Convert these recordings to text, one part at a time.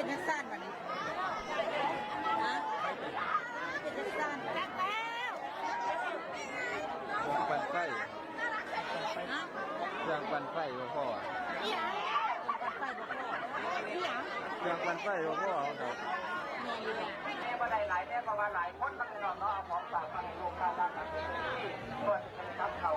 เป็นนักสั้นวันนี้นะเป็นนักสั้นอยางปันไฟนะอยางปันไฟบ่พ่อปันไฟบ่พ่ออย่างปันไฟบ่พ่อเขาเถอะแม่บ่ได้หลายแม่ก็ว่าหลายคนตั้งนอนเนาะเอาของฝากมาให้ลงกค้ารานนั้ที่เปิดเป็นครับเขา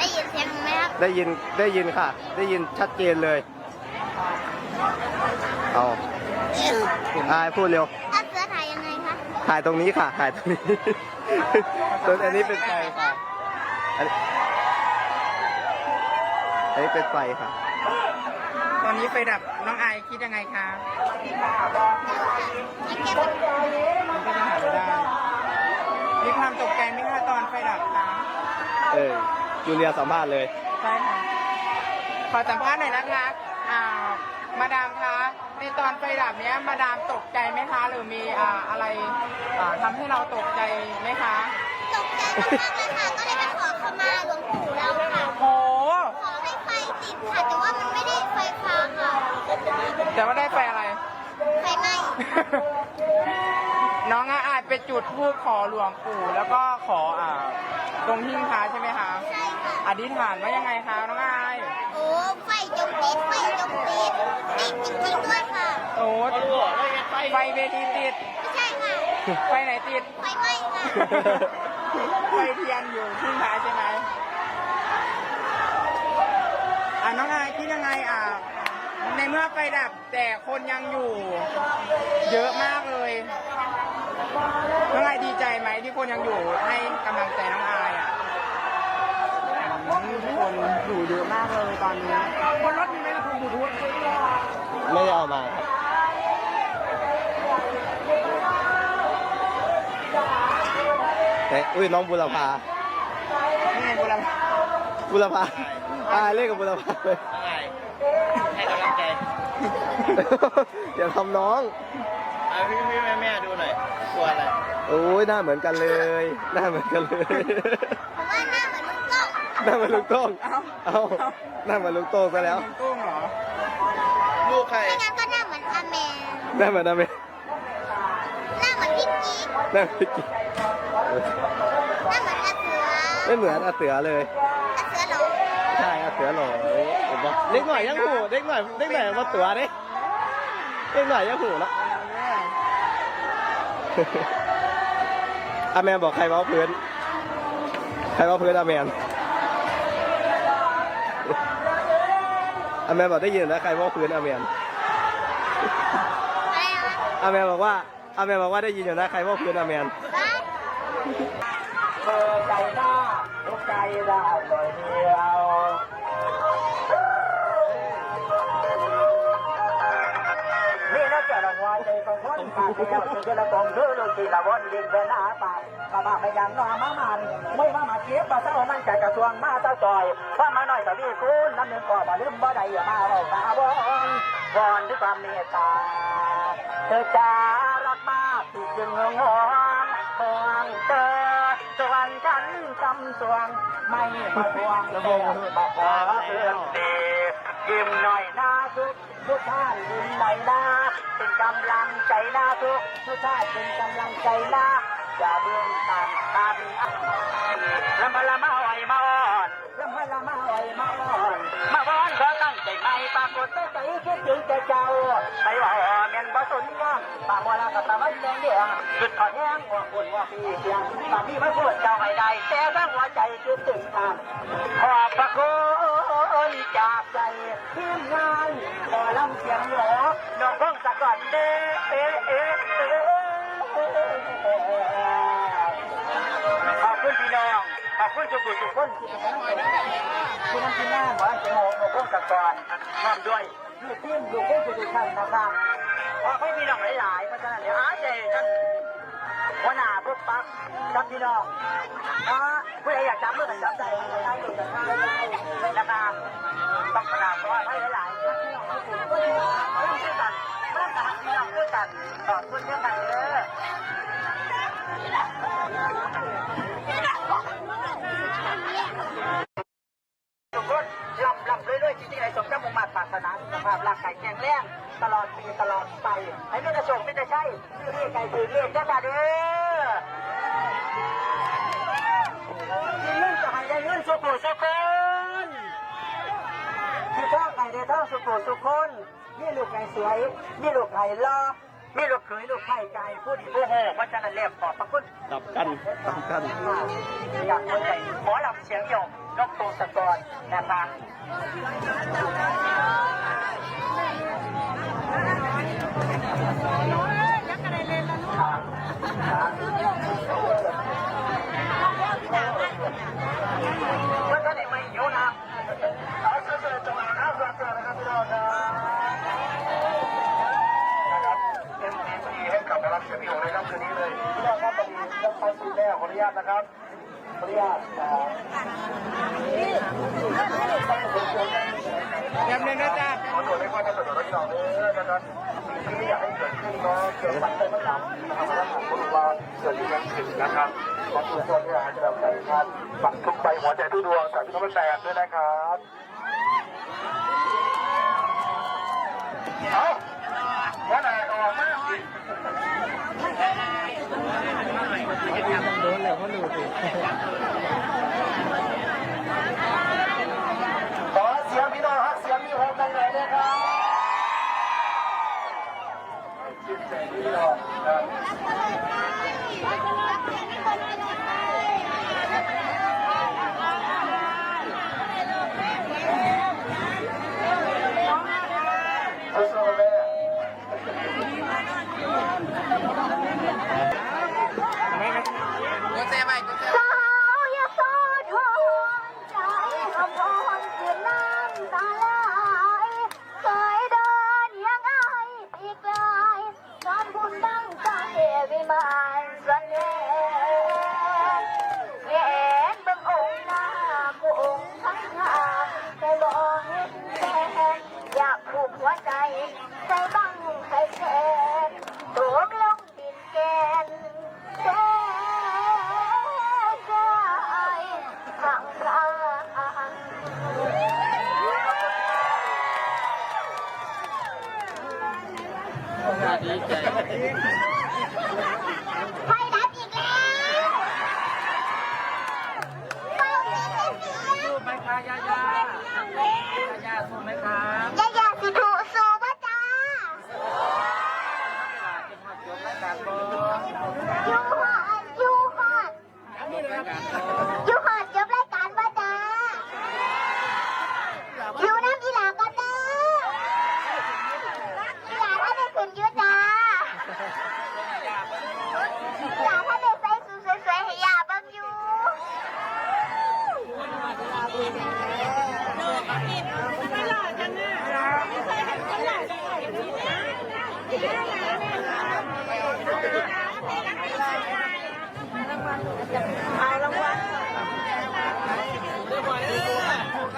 ได้ยินเสียงไหมครับได้ยินได้ยินค่ะ ได้ยินชัดเจนเลยเอาอายพูดเร็วถ้าเสือถ่ายยังไงคะถ่ายตรงนี้ค่ะถ่ายตรงนี้ส่วนอันนี้เป็นไฟค่ะอันนี้อันนี้เป็นไฟค่ะ ตอนนี้ไฟดับน้องไอายคิดยังไงคะมันเก็บมันก็ยังหาไม่ได้มีความตกใจไหมคะตอนไฟดับคะเออ จูเลียสัมภาษณ์เลย ใช่ค่ะ ขอสัมภาษณ์หน่อยนะคะอ่ามาดามคะ ในตอนไฟดับเนี้ย มาดามตกใจไหมคะ หรือมีอ่าอะไรอ่าทำให้เราตกใจไหมคะ ตกใจมากๆเลยค่ะ ก็เลยไปขอขมาหลวงปู่แล้วค่ะ โห ขอให้ไฟติดค่ะ แต่ว่ามันไม่ได้ไฟฟ้าค่ะ แต่ว่าได้ไฟอะไร ไฟไหม้น้องอะอาจไปจุดธูปขอหลวงปู่ แล้วก็ขออ่าตรงหิ้งพระใช่ไหมคะ ใช่ค่ะ อธิษฐานว่ายังไงคะน้องอายโอ้ไฟจงติดไฟจงติดติดจริงๆด้วยค่ะ โอ้ไฟเวทีติด ไม่ใช่ค่ะ ไฟไหนติด ไฟไหม้ค่ะ ไฟเทียนอยู่หิ้งพระใช่ไหมอ่าน้องอายคิดยังไงอ่าในเมื่อไฟดับแต่คนยังอยู่ เยอะมากเลยน้องอายดีใจไหมที่คนยังอยู่ให้กำลังใจน้องอายอะอืม คนอยู่เยอะมากเลยตอนนี้บนรถมีไหมล่ะคุณบูทูธไม่ได้เอามาครับแต่อุ้ยน้องบุรพานี่ไงบุรพาบุรพาอ่าเล่นกับบุรพาเลยให้กำลังใจอย่าทำน้องเอาพี่พี่แม่แม่ดูหน่อยกลัวอะไรโอ้ยหน้าเหมือนกันเลย หน้าเหมือนกันเลย กกล้องหน้าเหมือนลุงโต้งเอ้าเอ้าหน้าเหมือนลุงโต้งซะแล้วเป็นกุ้งเหรอ ลูกใครไม่งั้นก็หน้าเหมือนอาแมนหน้าเหมือนอะไรหน้าเหมือนพี่กิ๊กหน้าเหมือนพี่กิ๊กหน้าเหมือนอาเสือไม่เหมือนอาเสือเลยอาเสือหลงใช่อาเสือหล่อผมบอกเด็กหน่อยยังหูเด็กหน่อยเด็กหน่อยมาตัวเด้เด็กหน่อยยังหูแล้วอาแมนบอกใครเว้าพื้นใครเว้าพื้นอาแมน อาแมนบอกได้ยินนะใครว้าพื้นอาแมนอะไรนะอาแมนบอกว่าอาแมนบอกว่าได้ยินอยู่นะใครว้าพื้นอาแมนบ้านเธอใจหน้าทุกใจได้เลยเดียวนี่น่าจะรางวัลใจของคนตาเดียวจะละกองเธอลูกที่ละวันดินเป็นอาปา กกระบะไปยังนอมามันไม่มามาเก็บปลาเศร้ามันใจกระทรวงมาเต้าจอยว่ามาหน่อยแต่พี่คุณน้ำหนึ่งก็มาลืมบ่ได้อย่ามาเอาตาวอนวอนด้วยความเมตตาเธอจะรักมากที่จึงงงหวงห่วงเธอส่วนฉันจำสวงไม่มาทวงเธอมาขอเอื้อนดียิ้มหน่อยนะทุกทุกท่านยิ้มหน่อยนะเป็นกำลังใจนะทุกทุกท่านเป็นกำลังใจนะ อย่าเบื่อตามตามแล้วมาละมาไหวมาอ่อนละมาละมาอ่อยมาอ่อนมาวอนขอตั้งใจไม่ปรากฏใจคิดถึงแต่เจ้าไปว่าแม่นบ่สนย่างปากมัวละกับตาไม่แดงเดียงจุดขอแห้งหัวคนหัวปีเสียงตาพี่ไม่พูดเจ้าให้ได้แต่ถ้าหัวใจคิดถึงทางขอบพระคุณจากใจทีมงานขอลำเสียงหลอน้องพ้องสะกดเด้เอเอ๊ะเอ๊ะ ขอบคุณทุกคนทุกคนที่เป็นคุณน้ำพี่น้าหมอเสียงโหนพ้องสะกดพร้อมด้วยดูทีมดูเพื่อนทุกท่านนะครับขอให้พี่น้องหลายๆเพราะฉะนั้นเดี๋ยวอาเจท่านหัวหน้าพวกปักกับพี่น้องนะผู้ใดอยากจับเมื่อกันจับใจใช้ดูกันได้นะครับต้องขนาดเพราะว่าให้หลายๆพี่น้องทุกคนก็อยู่เรื่อกันเรื่องการพี่น้องด้วยกันขอบคุณเช่นกัน โชคไม่ได้ใช่ที่นี่ไก่ถือเรียกได้มาเด้อที่นี่จะห้ได้เงินสุขุสุขคนที่ท่าไก่ได้ท่าสุขุสุขคนนี่ลูกไก่สวยนี่ลูกไก่ล่อนี่ลูกเขยลูกไข่ไก่ผู้ดีผู้โหเพราะฉะนั้นเรียบขอบพระคุณดับกันดับกันอยากคนใหญ่หมอลำเสียงหยกนกตูสะก็จะได้ไม่หิวนะเอาเสื้อวะข้าวสารนะคะ ญาตนะครับขออนุญาตอ่าแป๊บนึงนะจ๊ะขอตรวจไม่ค่อจะ ตรวจรถยนต์เลยนะครับสิ่งที่อยากให้เกิดขึ้นก็เกิดปัจจัยประจำนะครับแล้วผมก็รู้ว่าเกิดที่นั่นขึ้นนะครับขอทุกคนเนี่อาจจะแบบใจครับฝักทุกใบหัวใจทุกดวงแต่พี่น้องแตกด้วยนะครับเอาว่าไหนออกมาสิโดนแล้วเขาดูสิ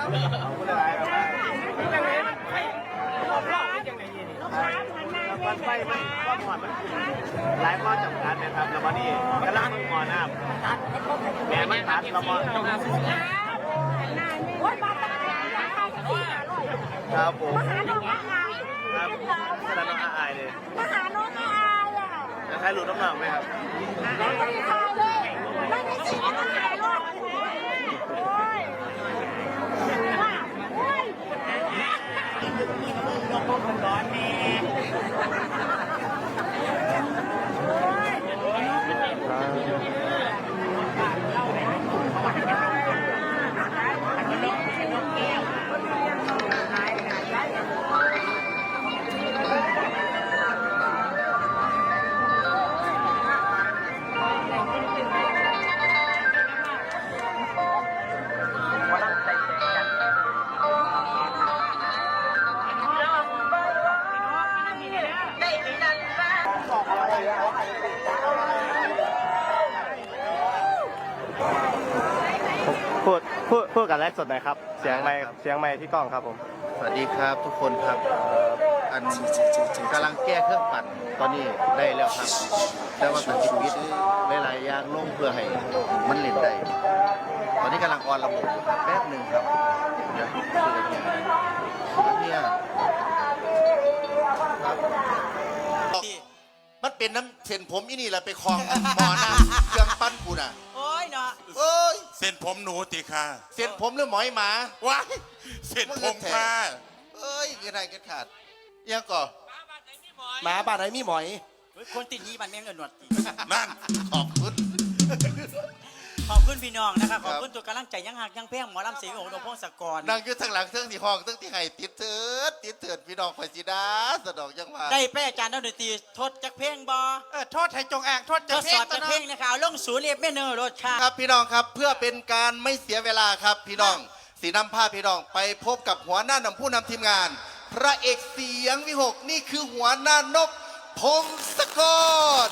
ไฟมันก็หมอนมันหลายข้อจำกัดนะครับ แล้ววันนี้กระลังมึงหมอน้ำแม่มันตัดเราหมอครับผมมาหาน้องอายครับแสดงน้องอายเลยมาหาน้องอายอะจะใครหลุดน้ำหนักไหมครับไม่ได้ทายเลยไม่ได้สีไม่ได้ทายหรอก พวกมันร้อนแม่ โอ้ยแรกสดหน่อยครับ เสียงไมค์เสียงไมค์ที่กล้องครับผม สวัสดีครับทุกคนครับเอ่ออันกำลังแก้เครื่องปั่นตอนนี้ได้แล้วครับแต่ว่าการชีวิตหลายๆอย่างลงเพื่อให้มันเล่นได้ ตอนนี้กำลังออนระบบอยู่ครับแป๊บหนึ่งครับเดี๋ยวคุยกันเนี่ย เป็นน้ำเส้นผมอีนี่แหละไปคลองหมอน้ำเครื่องปั้นกูน่ะโอ้ยเนาะเอ้ยเส้นผมหนูติค่ะเส้นผมหรือหมอยหมาว้ายเส้นผมค่ะเอ้ยเงินไทยกันขาดยังก่อหมาบ้านไหนมีหมอยเฮ้ยคนติดนี้มันแม่งเงินหนวดตินั่นขอบคุณ ขอบคุณพี่น้องนะครับคขรับอบคุณตัวกำลังใจยังหักยังแพงหมอลำเสียงของหลวงพ่อสกรนั่งอยู่ทางหลังเทิงที่ห้องเทิงที่ไห้ติดเถิดติดเถิดพี่น้องข่อยสิดาสะดอกจังหวะได้แป้อาจารย์ดนตรีทดจักเพลงบอเออโทษให้จงอ่างโทษทจะดเพลสงอบตจักนะเพลงนะคะเอาลงศูนย์เรียบแม่เนอร์รถค่ะครับพี่น้องครับเพื่อเป็นการไม่เสียเวลาครับพี่น้องสีนำผ้าพี่น้องไปพบกับหัวหน้านำผู้นำทีมงาน พระเอกเสียงวิหกนี่คือหัวหน้านกพงศกร